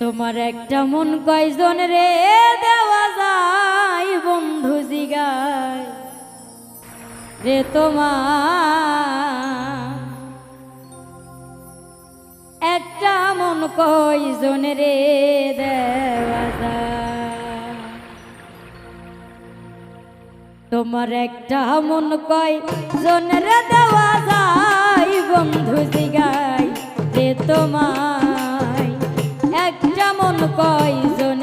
তোমার একটা মন কয়জন রে দেওয়া যায় বন্ধু জিগায়? রে তোমার একটা মন কয়জন রে দেওয়া যায়? তোমার একটা মন কয় জনের দেওয়া যায় বন্ধু জিগাই রে তোমায় একটা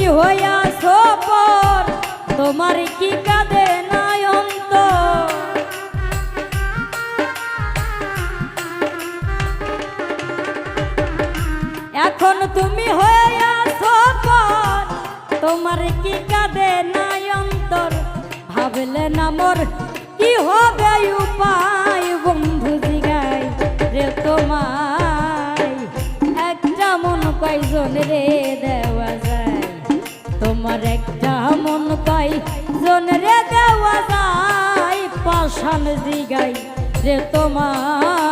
তুমি হইয়াছ পর, তোমার কি কাঁদে নাই অন্তর? এখন তুমি হইয়াছ পর, তোমার কি কাঁদে নাই অন্তর? ভাবলে না মোর কি হবে উপায়? পাশান দিগাই রে তোমার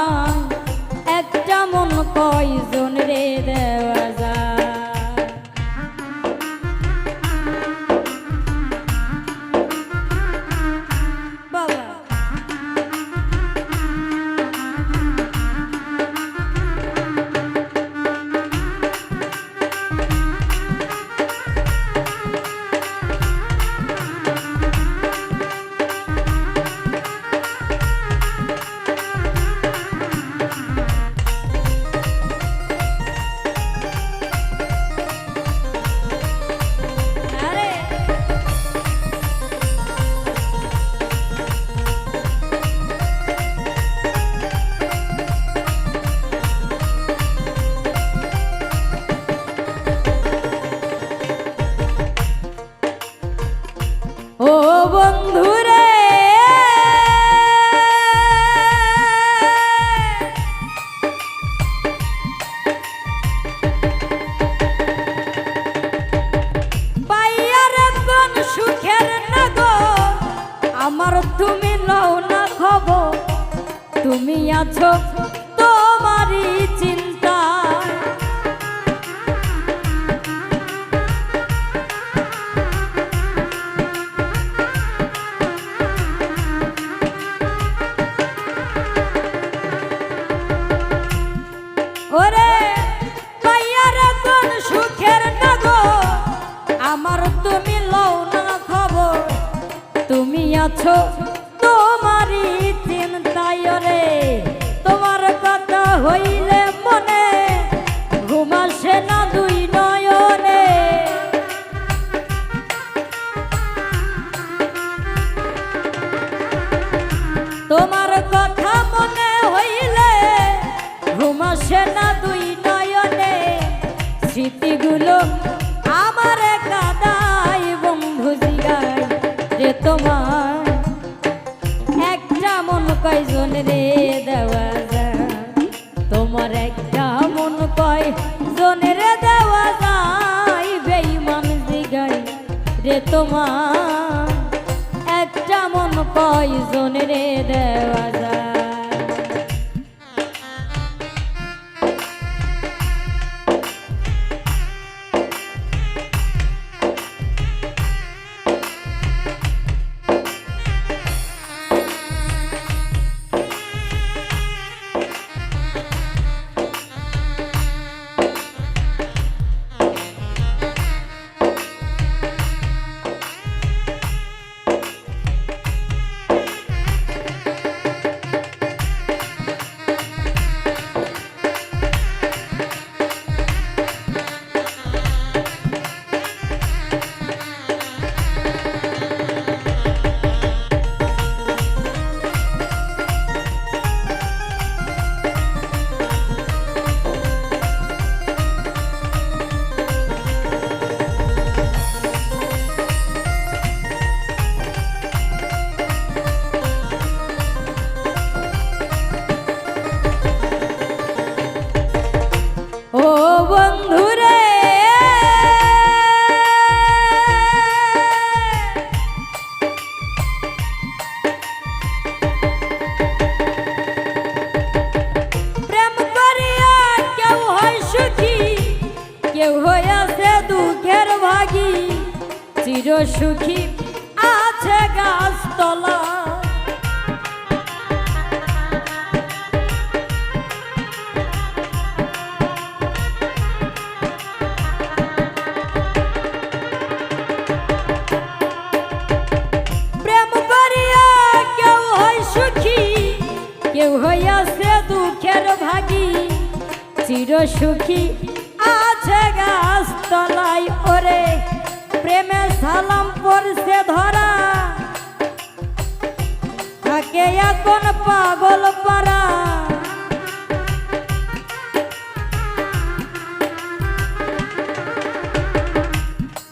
আছো তোমার একটা মন কয় রে দেওয়া যায় বেইমান জিগাই রে তোমার একটা মন কয় রে দেওয়া সুখী আছে গাছতলা। কেউ দুঃখের ভাগী। চির সুখী আছে গাছ তলায় ওরে। প্রেমে সালাম পড়ছে ধরা। থাকে এখন পাগল পারা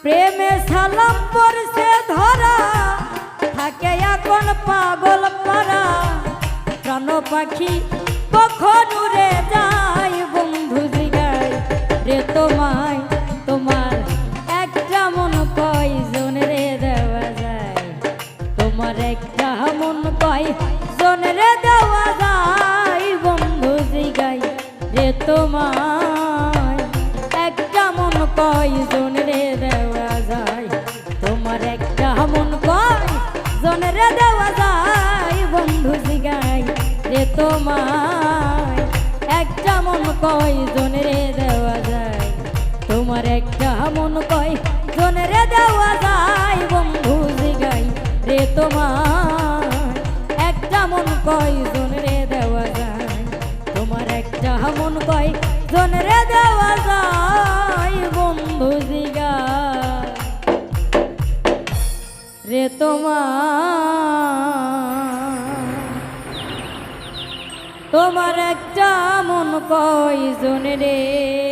প্রেমে সালাম পড়ছে ধরা। থাকে এখন পাগল পারা প্রাণ পাখি কখন উড়ে যায়? কয়জন রে দেওয়া যায়? তোমার একটা মন কয়জন রে দেওয়া যায়? বন্ধু জিগাই রে তোমায়। একটা মন কয়জন রে দেওয়া যায়? তোমার একটা মন কয়জন রে দেওয়া যায়? বন্ধু জিগাই রে তোমার একটা মন কয়জন রে দেওয়া যায়? তোমার একটা মন কয় জন রে দেওয়া বন্ধু রে তোমার। তোমার একটা মন কয়জন রে?